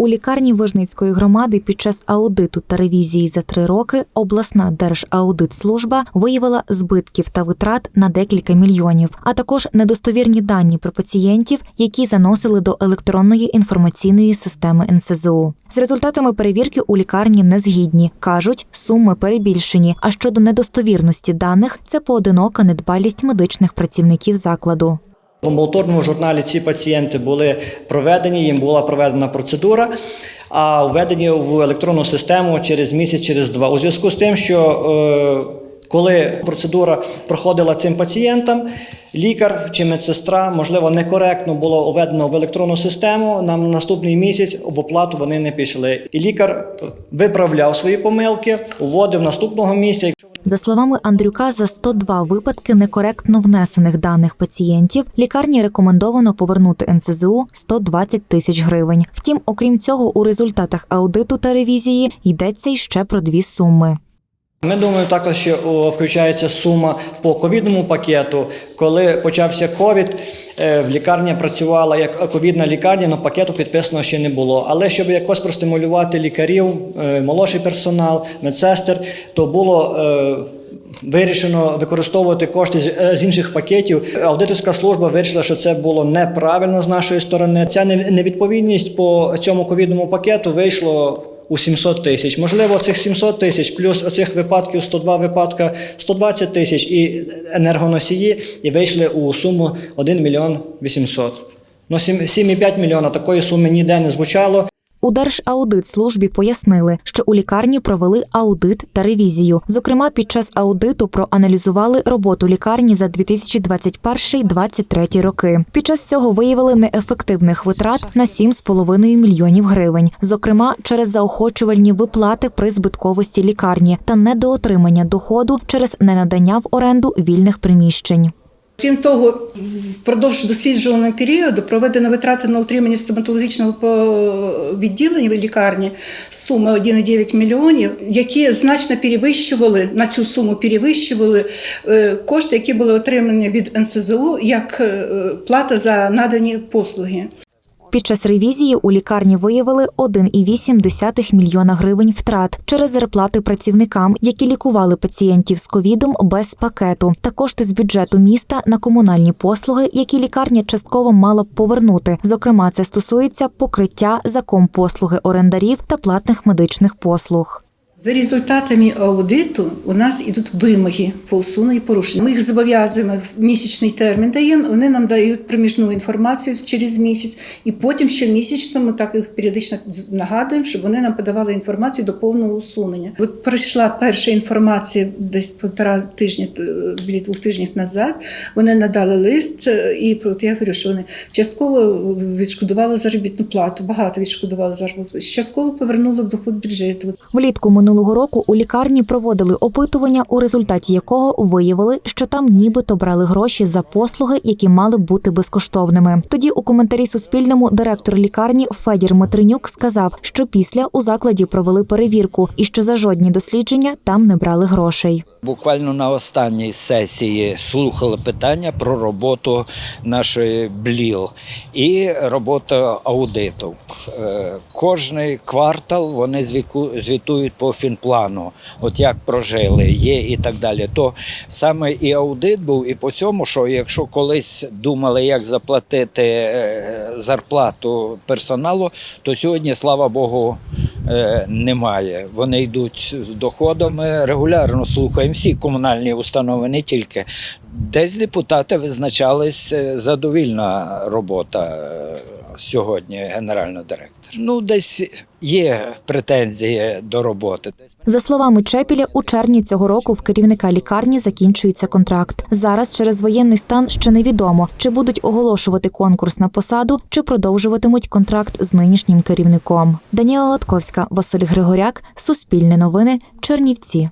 У лікарні Вижницької громади під час аудиту та ревізії за три роки обласна держаудитслужба виявила збитків та витрат на декілька мільйонів, а також недостовірні дані про пацієнтів, які заносили до електронної інформаційної системи НСЗУ. З результатами перевірки у лікарні не згідні. кажуть, суми перебільшені. А щодо недостовірності даних, це поодинока недбалість медичних працівників закладу. В амбулаторному журналі ці пацієнти були проведені, їм була проведена процедура, а введені в електронну систему через місяць, через два. У зв'язку з тим, що е, коли процедура проходила цим пацієнтам, лікар чи медсестра, можливо, некоректно було введено в електронну систему. Нам наступний місяць в оплату вони не пішли. І лікар виправляв свої помилки, вводив наступного місяця. За словами Андрюка, за 102 випадки некоректно внесених даних пацієнтів лікарні рекомендовано повернути НСЗУ 120 тисяч гривень. Втім, окрім цього, у результатах аудиту та ревізії йдеться й ще про дві суми. Ми думаємо, також що включається сума по ковідному пакету. Коли почався ковід, е, в лікарні працювала як ковідна лікарня, але пакету підписано ще не було. Але щоб якось простимулювати лікарів, е, молодший персонал, медсестер, то було. е, Вирішено використовувати кошти з- інших пакетів. Аудиторська служба вирішила, що це було неправильно з нашої сторони. Ця невідповідність по цьому ковідному пакету вийшло у 700 тисяч. Можливо, цих 700 тисяч плюс оцих випадків 102 випадка 120 тисяч і енергоносії, і вийшли у суму 1 мільйон 800. Ну, сім- 7,5 мільйона такої суми ніде не звучало. У Держаудитслужбі пояснили, що у лікарні провели аудит та ревізію. Зокрема, під час аудиту проаналізували роботу лікарні за 2021-2023 роки. Під час цього виявили неефективних витрат на 7,5 мільйонів гривень, зокрема через заохочувальні виплати при збитковості лікарні та недоотримання доходу через ненадання в оренду вільних приміщень. Крім того, впродовж досліджуваного періоду проведено витрати на утримання стоматологічного відділення лікарні суми 1,9 мільйонів, які значно перевищували на цю суму перевищували е, кошти, які були отримані від НСЗУ як е, плата за надані послуги. Під час ревізії у лікарні виявили 1,8 мільйона гривень втрат через зарплати працівникам, які лікували пацієнтів з ковідом без пакету, та кошти з бюджету міста на комунальні послуги, які лікарня частково мала б повернути. Зокрема, це стосується покриття за компослуги орендарів та платних медичних послуг. За результатами аудиту у нас ідуть вимоги по усуненню порушень. Ми їх зобов'язуємо в місячний термін. Даємо вони нам дають проміжну інформацію через місяць, і потім щомісячно ми так їх періодично нагадуємо, щоб вони нам подавали інформацію до повного усунення. От прийшла перша інформація десь півтора тижня, е, біля двох тижнів назад. Вони надали лист, е, і от я говорю, що вони частково відшкодували заробітну плату, багато відшкодували заробітну плату, частково повернули в доход бюджету. Влітку минулого року у лікарні проводили опитування, у результаті якого виявили, що там нібито брали гроші за послуги, які мали бути безкоштовними. Тоді у коментарі Суспільному директор лікарні Федір Матринюк сказав, що після у закладі провели перевірку і що за жодні дослідження там не брали грошей. Буквально на останній сесії слухали питання про роботу нашої БЛІЛ і роботу аудиту. Е, Кожний квартал вони звітують по фінплану, от як прожили, є і так далі. То саме і аудит був, і по цьому, що якщо колись думали, як заплатити е, зарплату персоналу, то сьогодні, слава Богу, е, немає. Вони йдуть з доходами. Регулярно слухаємо всі комунальні установи, не тільки. Десь депутати визначались задовільна робота сьогодні генерального директора. Ну, десь є претензії до роботи. За словами Чепіля, у червні цього року в керівника лікарні закінчується контракт. Зараз через воєнний стан ще невідомо, чи будуть оголошувати конкурс на посаду, чи продовжуватимуть контракт з нинішнім керівником. Даніела Латковська, Василь Григоряк, Суспільне новини, Чернівці.